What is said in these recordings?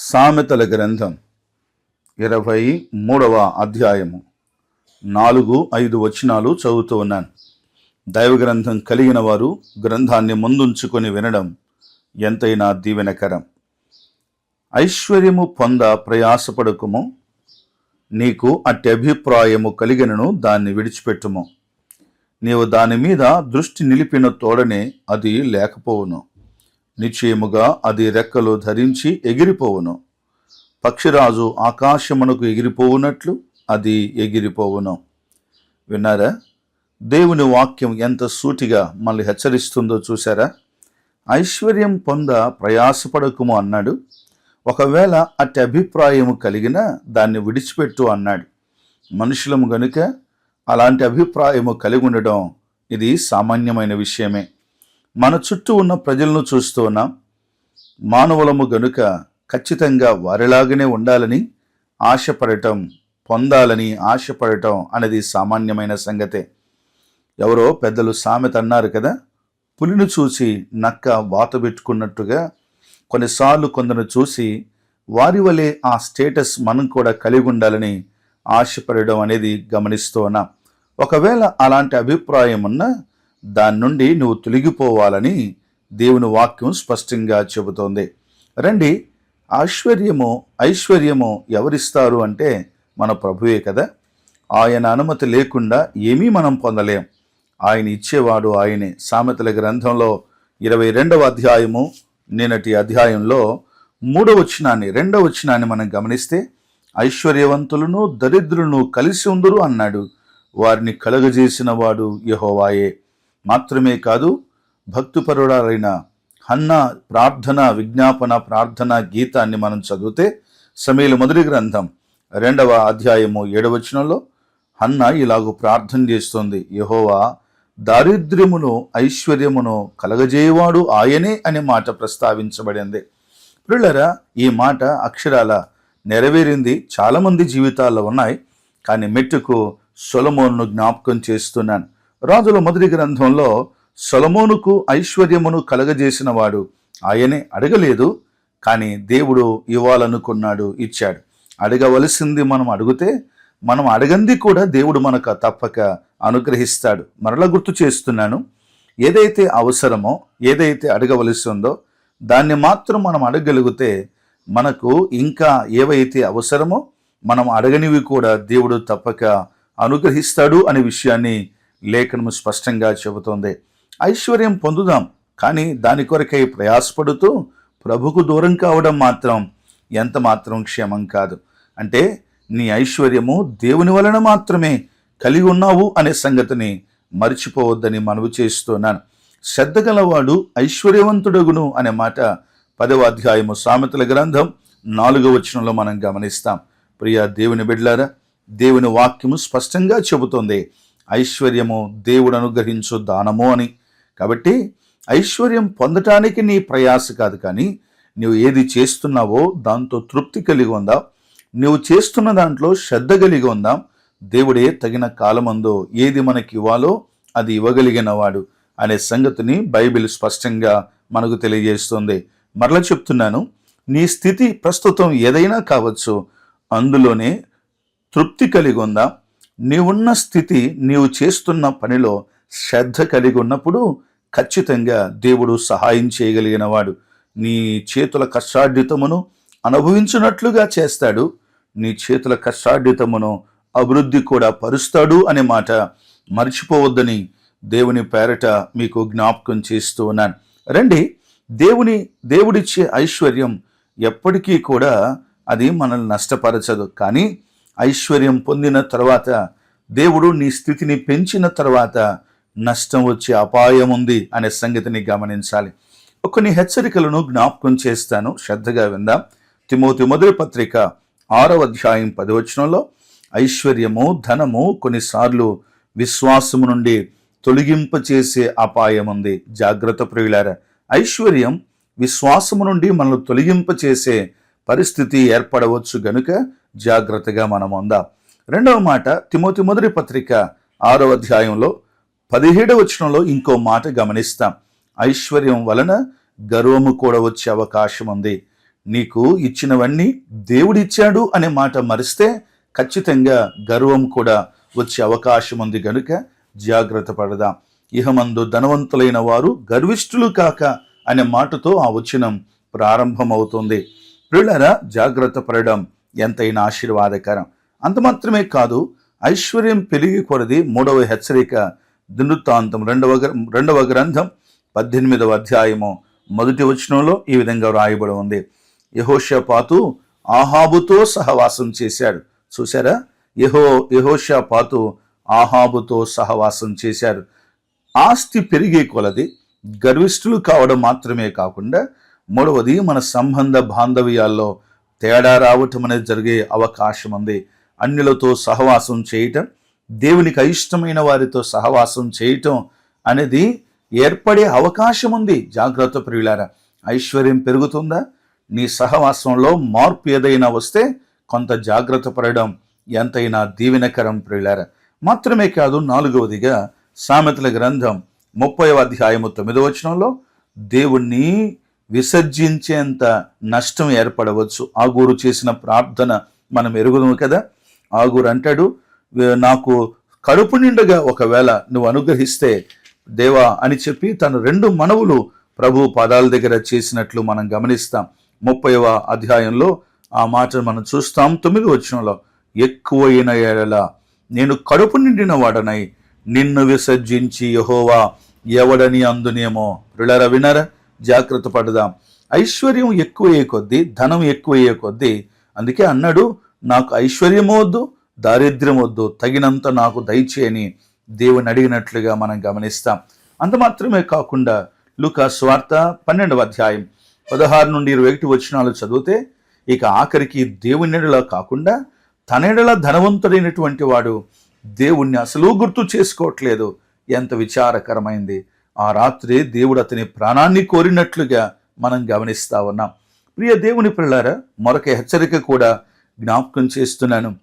సామెతల గ్రంథం ఇరవై మూడవ అధ్యాయము. నాలుగు ఐదు వచనాలు చదువుతూ ఉన్నాను. దైవ గ్రంథం కలిగిన వారు గ్రంథాన్ని ముందుంచుకొని వినడం ఎంతైనా దీవెనకరం. ఐశ్వర్యము పొంద ప్రయాసపడకుము నీకు అట్టి అభిప్రాయము కలిగినను దాన్ని విడిచిపెట్టుము. నీవు దాని మీద దృష్టి నిలిపిన తోడనే అది లేకపోవును. నిశ్చయముగా అది రెక్కలు ధరించి ఎగిరిపోవును. పక్షిరాజు ఆకాశమునకు ఎగిరిపోవునట్లు అది ఎగిరిపోవును. విన్నారా? దేవుని వాక్యం ఎంత సూటిగా మనల్ని హెచ్చరిస్తుందో చూసారా ఐశ్వర్యం పొంద ప్రయాసపడకుము అన్నాడు. ఒకవేళ అట్టి అభిప్రాయము కలిగిన దాన్ని విడిచిపెట్టు అన్నాడు. మనుషులము గనుక అలాంటి అభిప్రాయము కలిగి ఉండడం ఇది సామాన్యమైన విషయమే. మన చుట్టూ ఉన్న ప్రజలను చూస్తూ ఉన్నాం. మానవులము గనుక ఖచ్చితంగా వారిలాగానే ఉండాలని ఆశపడటం పొందాలని ఆశపడటం అనేది సామాన్యమైన సంగతే. ఎవరో పెద్దలు సామెత అన్నారు కదా పులిని చూసి నక్క వాత పెట్టుకున్నట్టుగా కొన్నిసార్లు కొందరు చూసి వారి వలె ఆ స్టేటస్ మనం కూడా కలిగి ఉండాలని ఆశపడడం అనేది గమనిస్తూ ఒకవేళ అలాంటి అభిప్రాయం ఉన్నా దాని నుండి నువ్వు తొలగిపోవాలని దేవుని వాక్యం స్పష్టంగా చెబుతోంది. రండి ఆశ్వర్యము ఐశ్వర్యము ఎవరిస్తారు అంటే మన ప్రభువే కదా. ఆయన అనుమతి లేకుండా ఏమీ మనం పొందలేం. ఆయన ఇచ్చేవాడు ఆయనే. సామెతల గ్రంథంలో ఇరవై రెండవ అధ్యాయము నిన్నటి అధ్యాయంలో మూడవ వచనాన్ని రెండవ వచనాన్ని మనం గమనిస్తే ఐశ్వర్యవంతులను దరిద్రులను కలిసి ఉందరు అన్నాడు. వారిని కలగజేసిన వాడు యహోవాయే. మాత్రమే కాదు భక్తుపరుడారైన హన్న ప్రార్థన విజ్ఞాపన ప్రార్థన గీతాన్ని మనం చదివితే సమీల మొదటి గ్రంథం రెండవ అధ్యాయము ఏడవచనంలో హన్న ఇలాగూ ప్రార్థన చేస్తుంది. యహోవా దారిద్ర్యమును ఐశ్వర్యమును కలగజేయవాడు ఆయనే అనే మాట ప్రస్తావించబడింది. పిల్లరా ఈ మాట అక్షరాల నెరవేరింది. చాలామంది జీవితాల్లో ఉన్నాయి కానీ మెట్టుకు సొలమోన్ను జ్ఞాపకం చేస్తున్నాను. రాజుల మొదటి గ్రంథంలో సొలమోనుకు ఐశ్వర్యమును కలగజేసిన వాడు ఆయనే అడగలేదు కానీ దేవుడు ఇవ్వాలనుకున్నాడు ఇచ్చాడు. అడగవలసింది మనం అడిగితే మనం అడగంది కూడా దేవుడు మనకు తప్పక అనుగ్రహిస్తాడు. మరలా గుర్తు చేస్తున్నాను ఏదైతే అవసరమో ఏదైతే అడగవలసి ఉందో దాన్ని మాత్రం మనం అడగగలిగితే మనకు ఇంకా ఏవైతే అవసరమో మనం అడగనివి కూడా దేవుడు తప్పక అనుగ్రహిస్తాడు అనే విషయాన్ని లేఖనము స్పష్టంగా చెబుతోంది. ఐశ్వర్యం పొందుదాం కానీ దాని కొరకై ప్రయాసపడుతూ ప్రభుకు దూరం కావడం మాత్రం ఎంత మాత్రం క్షేమం కాదు. అంటే నీ ఐశ్వర్యము దేవుని వలన మాత్రమే కలిగి ఉన్నావు అనే సంగతిని మర్చిపోవద్దని మనవి చేస్తున్నాను. శ్రద్ధ గలవాడు ఐశ్వర్యవంతుడగును అనే మాట పదవ అధ్యాయము సామెతల గ్రంథం నాలుగవ వచనంలో మనం గమనిస్తాం. ప్రియ దేవుని బిడ్లారా దేవుని వాక్యము స్పష్టంగా చెబుతోంది. ఐశ్వర్యము దేవుడు అనుగ్రహించు దానము అని. కాబట్టి ఐశ్వర్యం పొందటానికి నీ ప్రయాస కాదు కానీ నువ్వు ఏది చేస్తున్నావో దాంతో తృప్తి కలిగి ఉందా. నువ్వు చేస్తున్న దాంట్లో శ్రద్ధ కలిగి ఉందాం. దేవుడే తగిన కాలమందో ఏది మనకి ఇవ్వాలో అది ఇవ్వగలిగిన వాడు అనే సంగతిని బైబిల్ స్పష్టంగా మనకు తెలియజేస్తుంది. మరలా చెప్తున్నాను నీ స్థితి ప్రస్తుతం ఏదైనా కావచ్చు అందులోనే తృప్తి కలిగి ఉందా. నీవున్న స్థితి నీవు చేస్తున్న పనిలో శ్రద్ధ కలిగి ఉన్నప్పుడు ఖచ్చితంగా దేవుడు సహాయం చేయగలిగినవాడు. నీ చేతుల కష్టార్జితమును అనుభవించినట్లుగా చేస్తాడు. నీ చేతుల కష్టార్జితమును అభివృద్ధి కూడా పరుస్తాడు అనే మాట మర్చిపోవద్దని దేవుని పేరట మీకు జ్ఞాపకం చేస్తూ ఉన్నాను. రండి దేవుని దేవుడిచ్చే ఐశ్వర్యం ఎప్పటికీ కూడా అది మనల్ని నష్టపరచదు. కానీ ఐశ్వర్యం పొందిన తర్వాత దేవుడు నీ స్థితిని పెంచిన తర్వాత నష్టం వచ్చే అపాయం ఉంది అనే సంగతిని గమనించాలి. కొన్ని హెచ్చరికలను జ్ఞాపకం చేస్తాను. శ్రద్ధగా విందాం. తిమోతి మొదటి పత్రిక ఆరవ అధ్యాయం పదవచనంలో ఐశ్వర్యము ధనము కొన్నిసార్లు విశ్వాసము నుండి తొలగింపచేసే అపాయం ఉంది. జాగ్రత్త ప్రియులార ఐశ్వర్యం విశ్వాసము నుండి మనల్ని తొలగింపచేసే పరిస్థితి ఏర్పడవచ్చు గనుక జాగ్రత్తగా మనం ఉందాం. రెండవ మాట తిమోతి మొదటి పత్రిక ఆరో అధ్యాయంలో పదిహేడవ వచనంలో ఇంకో మాట గమనిస్తాం. ఐశ్వర్యం వలన గర్వము కూడా వచ్చే అవకాశం ఉంది. నీకు ఇచ్చినవన్నీ దేవుడిచ్చాడు అనే మాట మరిస్తే ఖచ్చితంగా గర్వం కూడా వచ్చే అవకాశం ఉంది గనుక జాగ్రత్త పడదాం. ఇహమందు ధనవంతులైన వారు గర్విష్ఠులు కాక అనే మాటతో ఆ వచనం ప్రారంభమవుతుంది. పిల్లరా జాగ్రత్త పడడం ఎంతైనా ఆశీర్వాదకరం. అంత మాత్రమే కాదు ఐశ్వర్యం పెరిగి కొరది మూడవ హెచ్చరిక దినృత్తాంతం రెండవ రెండవ గ్రంథం పద్దెనిమిదవ అధ్యాయము మొదటి వచనంలో ఈ విధంగా వ్రాయబడి ఉంది. యహోషపాతు ఆహాబుతో సహవాసం చేశాడు. చూసారా యహో యహోషపాతు ఆహాబుతో సహవాసం చేశారు. ఆస్తి పెరిగే కొలది గర్విష్ఠులు కావడం మాత్రమే కాకుండా మూడవది మన సంబంధ బాంధవ్యాల్లో తేడా రావటం అనేది జరిగే అవకాశం ఉంది అన్యులతో సహవాసం చేయటం దేవునికి అయిష్టమైన వారితో సహవాసం చేయటం అనేది ఏర్పడే అవకాశం ఉంది. జాగ్రత్త ప్రియులారా ఐశ్వర్యం పెరుగుతుందా? నీ సహవాసంలో మార్పు ఏదైనా వస్తే కొంత జాగ్రత్త పడడం ఎంతైనా దీవెనకరం ప్రియులారా. మాత్రమే కాదు నాలుగవదిగా సామెతల గ్రంథం ముప్పై అధ్యాయము తొమ్మిదవ వచనంలో దేవుణ్ణి విసర్జించేంత నష్టం ఏర్పడవచ్చు. ఆ గురు చేసిన ప్రార్థన మనం ఎరుగుదాము కదా? ఆగురంటాడు. అంటాడు నాకు కడుపు నిండుగా ఒకవేళ నువ్వు అనుగ్రహిస్తే దేవా అని చెప్పి తన రెండు మనవులు ప్రభు పాదాల దగ్గర చేసినట్లు మనం గమనిస్తాం. ముప్పైవ అధ్యాయంలో ఆ మాటను మనం చూస్తాం. తొమ్మిది వచ్చినలో ఎక్కువైన ఎడల నేను కడుపు నిండిన వాడనై నిన్ను విసర్జించి యహోవా ఎవడని అందునేమో. రుళర వినర జాగ్రత్త పడదాం. ఐశ్వర్యం ఎక్కువయ్యే కొద్దీ ధనం ఎక్కువయ్యే కొద్దీ అందుకే అన్నాడు నాకు ఐశ్వర్యం వద్దు దారిద్ర్యం వద్దు తగినంత నాకు దయచేయని దేవుని అడిగినట్లుగా మనం గమనిస్తాం. అంత మాత్రమే కాకుండా లుక స్వార్త పన్నెండవ అధ్యాయం పదహారు నుండి ఇరవై ఒకటి వచనాలు చదివితే ఇక ఆఖరికి దేవునిడలా కాకుండా తనెడల ధనవంతుడైనటువంటి వాడు దేవుణ్ణి అసలు గుర్తు చేసుకోవట్లేదు. ఎంత విచారకరమైంది. ఆ రాత్రి దేవుడు అతని ప్రాణాన్ని కోరినట్లుగా మనం గమనిస్తా ఉన్నాం. ప్రియ దేవుని పిల్లారా మరొక హెచ్చరిక కూడా జ్ఞాపకం చేస్తున్నాను.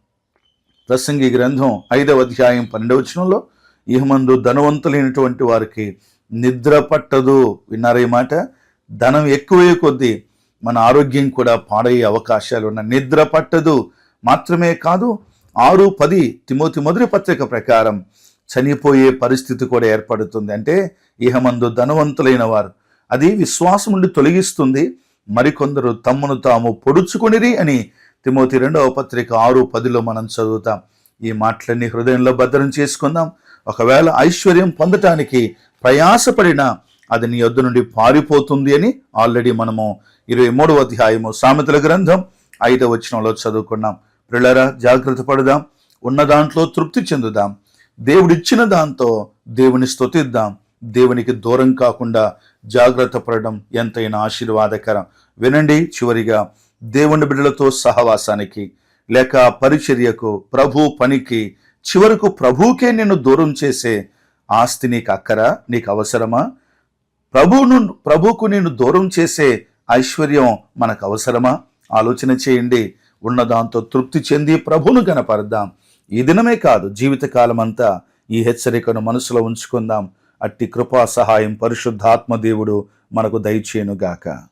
ప్రసంగి గ్రంథం ఐదవ అధ్యాయం పన్నెండవ వచనంలో ఇహమందు ధనవంతులైనటువంటి వారికి నిద్ర పట్టదు. విన్నారా ఈ మాట? ధనం ఎక్కువే కొద్దీ మన ఆరోగ్యం కూడా పాడయ్యే అవకాశాలు ఉన్నాయి నిద్ర పట్టదు. మాత్రమే కాదు ఆరు పది తిమోతి మొదటి పత్రిక ప్రకారం చనిపోయే పరిస్థితి కూడా ఏర్పడుతుంది. అంటే ఇహమందు ధనవంతులైన వారు అది విశ్వాసం నుండి తొలగిస్తుంది. మరికొందరు తమ్మును తాము పొడుచుకొనిరి అని తిమోతి రెండవ పత్రిక ఆరు పదిలో మనం చదువుతాం. ఈ మాటలన్నీ హృదయంలో భద్రం చేసుకుందాం. ఒకవేళ ఐశ్వర్యం పొందటానికి ప్రయాసపడినా అది నీ యొద్ద నుండి పారిపోతుంది అని ఆల్రెడీ మనము ఇరవై మూడవ అధ్యాయము సామెతల గ్రంథం ఐదవ వచనంలో చదువుకున్నాం. పిల్లరా జాగ్రత్త పడదాం. ఉన్న దాంట్లో తృప్తి చెందుదాం. దేవుడిచ్చిన దాంతో దేవుని స్తుతిద్దాం. దేవునికి దూరం కాకుండా జాగ్రత్త పడడం ఎంతైనా ఆశీర్వాదకరం. వినండి చివరిగా దేవుని బిడ్డలతో సహవాసానికి లేక పరిచర్యకు ప్రభు పనికి చివరకు ప్రభువుకే నిన్ను దూరం చేసే ఆస్తి నీకు అక్కరా నీకు అవసరమా? ప్రభువును ప్రభుకు నేను దూరం చేసే ఐశ్వర్యం మనకు అవసరమా? ఆలోచన చేయండి. ఉన్న దాంతో తృప్తి చెంది ప్రభును కనపరదాం ఈ దినమే కాదు జీవితకాలం అంతా ఈ హెచ్చరికను మనసులో ఉంచుకుందాం. అట్టి కృపా సహాయం పరిశుద్ధాత్మ దేవుడు మనకు దయచేయునుగాక.